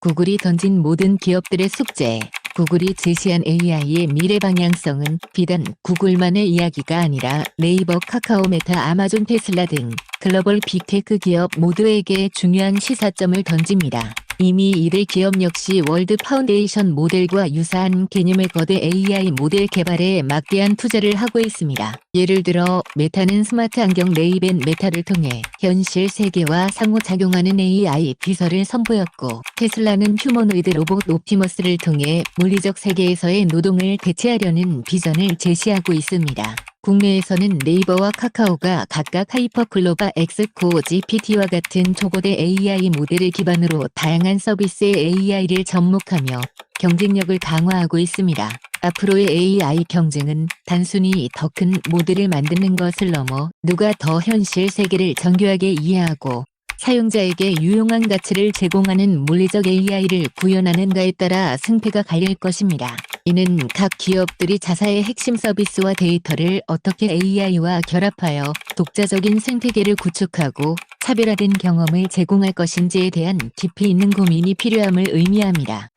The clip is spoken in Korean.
구글이 던진 모든 기업들의 숙제. 구글이 제시한 AI의 미래 방향성은 비단 구글만의 이야기가 아니라 네이버, 카카오, 메타, 아마존, 테슬라 등 글로벌 빅테크 기업 모두에게 중요한 시사점을 던집니다. 이미 이들 기업 역시 월드 파운데이션 모델과 유사한 개념의 거대 AI 모델 개발에 막대한 투자를 하고 있습니다. 예를 들어 메타는 스마트 안경 레이벤 메타를 통해 현실 세계와 상호작용하는 AI 비서를 선보였고 테슬라는 휴머노이드 로봇 옵티머스를 통해 물리적 세계에서의 노동을 대체하려는 비전을 제시하고 있습니다. 국내에서는 네이버와 카카오가 각각 하이퍼클로바 엑스코어 GPT와 같은 초고대 AI 모델을 기반으로 다양한 서비스의 AI를 접목하며 경쟁력을 강화하고 있습니다. 앞으로의 AI 경쟁은 단순히 더 큰 모델을 만드는 것을 넘어 누가 더 현실 세계를 정교하게 이해하고 사용자에게 유용한 가치를 제공하는 물리적 AI를 구현하는가에 따라 승패가 갈릴 것입니다. 이는 각 기업들이 자사의 핵심 서비스와 데이터를 어떻게 AI와 결합하여 독자적인 생태계를 구축하고 차별화된 경험을 제공할 것인지에 대한 깊이 있는 고민이 필요함을 의미합니다.